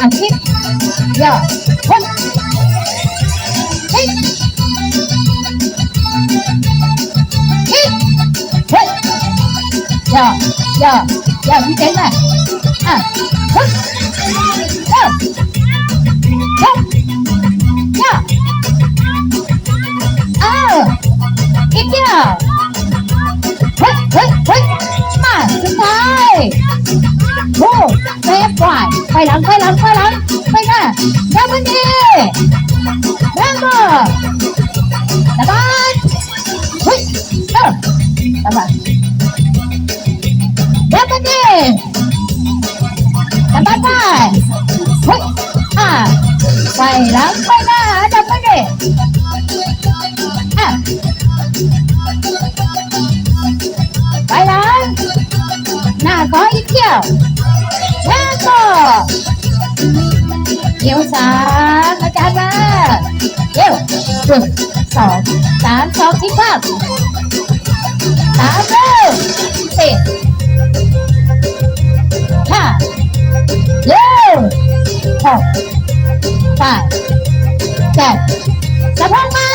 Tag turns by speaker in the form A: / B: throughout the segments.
A: อะคิดย่อเฮ้ยเฮ้ยคิดเฮ้ยย่อย่อย่อพี่ ว่าไปหลังไปหลังไปหลังไปหน้าดับเบิลดีแรมโบ้ตะบานเฮ้ยเออตะบานดับเบิลดีตะบานไปเฮ้ยอ่าไปหลังไปหน้าดับเบิลดีอะไปหลังหน้าขออีกเที่ยว เดี๋ยวสามอาจารย์มาเดี๋ยวหนึ่งสองสามสองทิ้งภาพสามเร็วสี่ห้าเร็วหกแปดเจ็ดสะพานมา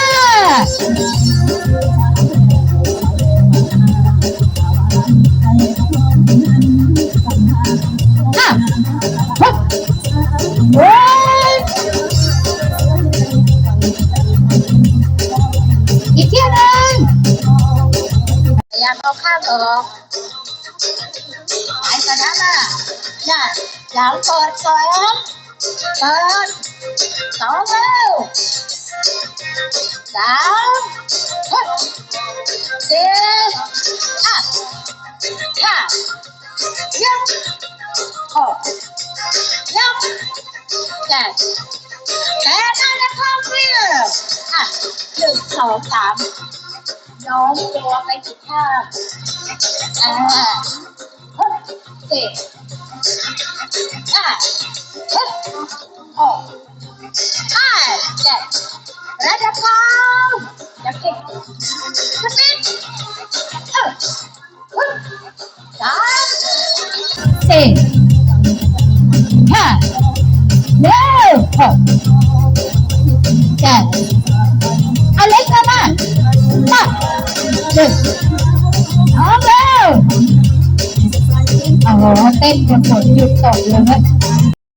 A: ยายามเอาข้างออกหายกระนั้นอะน่ะหลังเปิดสองเปิดสองเร็วสามหกสี่ห้าห้ายังหกเจ็ดแปดนั่นนะครับเพื่อนอะหนึ่งสองสาม น้มตัวไปที่ข้างอ่าหกสี่ห้าหกหกห้าเจ็ดระดับเขาจะเก่งจะเป็นเออหกสามสี่ห้าเร็วหกเจ็ด นึ่งสองเร็วโอ้โหเต้นจนฝนหยุดตกเลยเว้ย